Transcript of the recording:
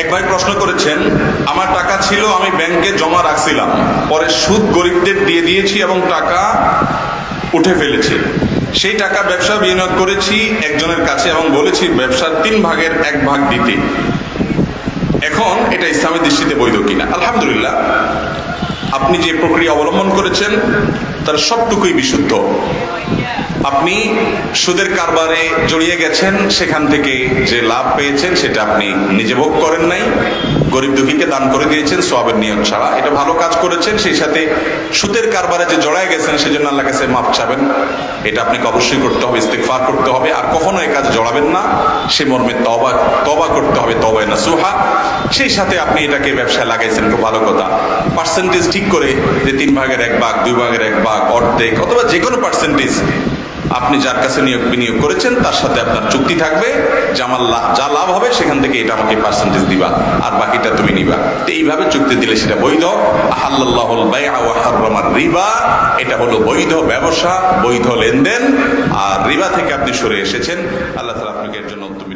এক ভাই প্রশ্ন করেছেন, আমার টাকা ছিল, আমি ব্যাংকে জমা রাখছিলাম। পরে সুদ গরিবদের দিয়ে দিয়েছি এবং টাকা উঠে ফেলেছি। সেই টাকা ব্যবসা বিনিয়োগ করেছি একজনের কাছে এবং বলেছি, ব্যবসার তিন ভাগের এক ভাগ দিতে। এখন এটা ইসলামের দৃষ্টিতে বৈধ কিনা? আলহামদুলিল্লাহ, আপনি যে প্রক্রিয়া অবলম্বন করেছেন, তার সবটুকুই বিশুদ্ধ। আপনি সুদের কারবারে জড়িয়ে গেছেন, সেখান থেকে যে লাভ পেয়েছেন, সেটা আপনি নিজে ভোগ করেন নাই। গরিব দুঃখীকে দান করে দিয়েছেন সবের নিয়ম ছাড়া। এটা ভালো কাজ করেছেন, সেই সাথে সুদের কারবারে যে জড়ায় গেছেন, সেজন্য আল্লাহ কাছে মাপ চাবেন। এটা আপনাকে অবশ্যই করতে হবে ইস্তেকফার করতে হবে, আর কখনো এই কাজ জড়াবেন না। সে মর্মে তবা তবা করতে হবে তবায় না সুহা সেই সাথে আপনি এটাকে ব্যবসায় লাগাইছেন, খুব ভালো কথা। পার্সেন্টেজ ঠিক করে যে তিন ভাগের এক ভাগ, দুই ভাগের এক ভাগ, অর্ধেক, অথবা যে কোনো পার্সেন্টেজ আপনি যার কাছে নিয়োগ বিনিয়োগ করেছেন, তার সাথে আপনার চুক্তি থাকবে। যে আমার যা লাভ হবে, সেখান থেকে এটা আমাকে পার্সেন্টেজ দিবা, আর বাকিটা তুমি নিবা। তো এইভাবে চুক্তি দিলে সেটা বৈধ। রিবা, এটা হলো বৈধ ব্যবসা, বৈধ লেনদেন। আর রিবা থেকে আপনি সরে এসেছেন। আল্লাহ তালা আপনাকে এর জন্য উত্তম